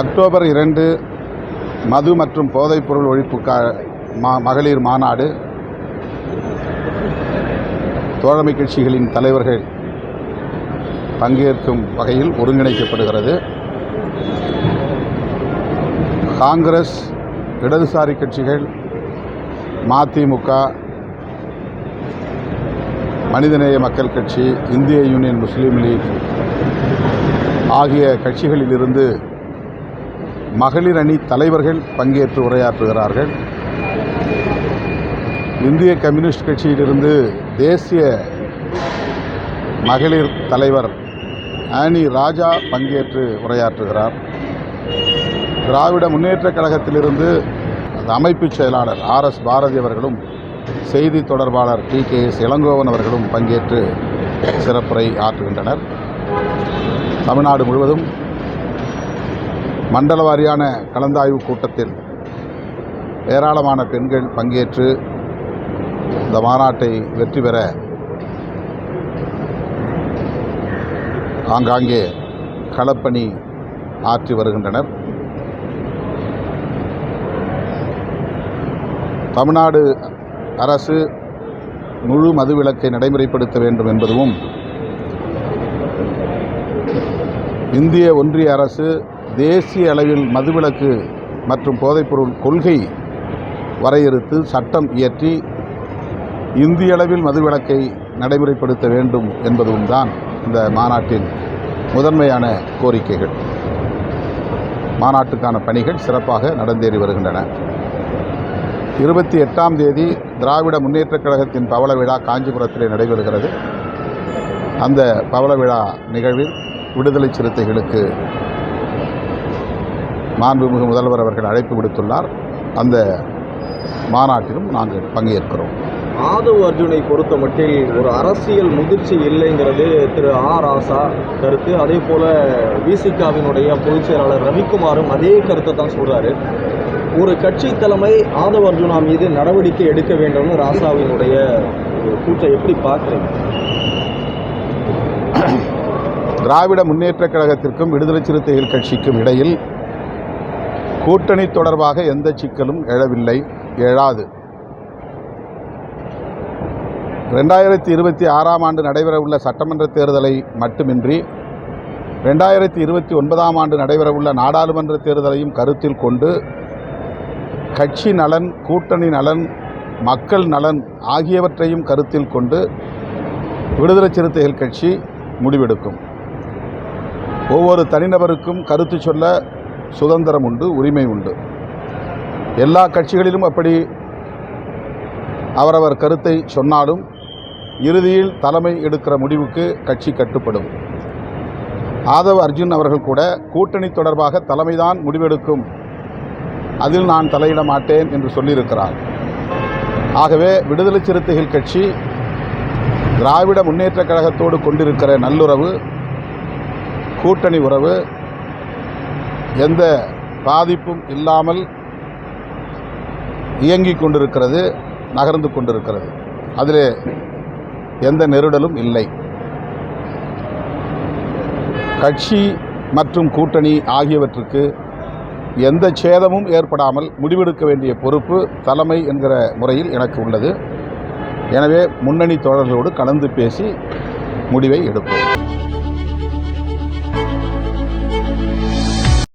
October இரண்டு மது மற்றும் போதைப்பொருள் ஒழிப்பு கா மா மகளிர் மாநாடு. தோழமை கட்சிகளின் தலைவர்கள் பங்கேற்கும் வகையில் ஒருங்கிணைக்கப்படுகிறது. காங்கிரஸ் இடதுசாரி கட்சிகள் மதிமுக மனிதநேய மக்கள் கட்சி இந்திய யூனியன் முஸ்லீம் லீக் ஆகிய கட்சிகளிலிருந்து மகளிர் அணி தலைவர்கள் பங்கேற்று உரையாற்றுகிறார்கள். இந்திய கம்யூனிஸ்ட் கட்சியிலிருந்து தேசிய மகளிர் தலைவர் ஆனி ராஜா பங்கேற்று உரையாற்றுகிறார். திராவிட முன்னேற்றக் கழகத்திலிருந்து அந்த அமைப்புச் செயலாளர் ஆர் எஸ் பாரதி அவர்களும் செய்தி தொடர்பாளர் டி கே எஸ் இளங்கோவன் அவர்களும் பங்கேற்று சிறப்புரை ஆற்றுகின்றனர். தமிழ்நாடு முழுவதும் மண்டல வாரியான கலந்தாய்வு கூட்டத்தில் ஏராளமான பெண்கள் பங்கேற்று இந்த மாநாட்டை வெற்றி பெற ஆங்காங்கே களப்பணி ஆற்றி வருகின்றனர். தமிழ்நாடு அரசு முழு மதுவிலக்கை நடைமுறைப்படுத்த வேண்டும் என்பதும் இந்திய ஒன்றிய அரசு தேசிய அளவில் மதுவிலக்கு மற்றும் போதைப்பொருள் கொள்கை வரையறுத்து சட்டம் இயற்றி இந்திய அளவில் மதுவிலக்கை நடைமுறைப்படுத்த வேண்டும் என்பதும் தான் இந்த மாநாட்டின் முதன்மையான கோரிக்கைகள். மாநாட்டுக்கான பணிகள் சிறப்பாக நடந்தேறி வருகின்றன. இருபத்தி எட்டாம் தேதி திராவிட முன்னேற்றக் கழகத்தின் பவள விழா காஞ்சிபுரத்திலே நடைபெறுகிறது. அந்த பவள விழா நிகழ்வில் விடுதலை சிறுத்தைகளுக்கு மாண்புமிகு முதல்வர் அவர்கள் அழைப்பு விடுத்துள்ளார். அந்த மாநாட்டிலும் நாங்கள் பங்கேற்கிறோம். ஆதவ் அர்ஜுனை பொறுத்த மட்டில் ஒரு அரசியல் முதிர்ச்சி இல்லைங்கிறது திரு ஆ. ராசா கருத்து. அதே போல விசிகாவினுடைய பொதுச் செயலாளர் ரவிக்குமாரும் அதே கருத்தை தான் சொல்றாரு. ஒரு கட்சி தலைமை ஆதவ் அர்ஜுனா மீது நடவடிக்கை எடுக்க வேண்டும்னு ராசாவினுடைய ஒரு கூற்றை எப்படி பார்க்குறீங்க? திராவிட முன்னேற்றக் கழகத்திற்கும் விடுதலை சிறுத்தைகள் கட்சிக்கும் இடையில் கூட்டணி தொடர்பாக எந்த சிக்கலும் எழவில்லை எழாது. ரெண்டாயிரத்தி இருபத்தி ஆறாம் ஆண்டு நடைபெறவுள்ள சட்டமன்ற தேர்தலை மட்டுமின்றி ரெண்டாயிரத்தி இருபத்தி ஒன்பதாம் ஆண்டு நடைபெறவுள்ள நாடாளுமன்ற தேர்தலையும் கருத்தில் கொண்டு கட்சி நலன் கூட்டணி நலன் மக்கள் நலன் ஆகியவற்றையும் கருத்தில் கொண்டு விடுதலை சிறுத்தைகள் கட்சி முடிவெடுக்கும். ஒவ்வொரு தனிநபருக்கும் கருத்து சொல்ல சுதந்திரம் உண்டு உரிமை உண்டு. எல்லா கட்சிகளிலும் அப்படி அவரவர் கருத்தை சொன்னாலும் இறுதியில் தலைமை எடுக்கிற முடிவுக்கு கட்சி கட்டுப்படும். ஆதவ் அர்ஜுன் அவர்கள் கூட கூட்டணி தொடர்பாக தலைமைதான் முடிவெடுக்கும். அதில் நான் தலையிட மாட்டேன் என்று சொல்லியிருக்கிறார். ஆகவே விடுதலை சிறுத்தைகள் கட்சி திராவிட முன்னேற்றக் கழகத்தோடு கொண்டிருக்கிற நல்லுறவு கூட்டணி உறவு எந்த பாதிப்பும் இல்லாமல் இயங்கிக் கொண்டிருக்கிறது நகர்ந்து கொண்டிருக்கிறது. அதில் எந்த நெருடலும் இல்லை. கட்சி மற்றும் கூட்டணி ஆகியவற்றுக்கு எந்த சேதமும் ஏற்படாமல் முடிவெடுக்க வேண்டிய பொறுப்பு தலைமை என்கிற முறையில் எனக்கு உள்ளது. எனவே முன்னணி தோழர்களோடு கலந்து பேசி முடிவை எடுப்போம்.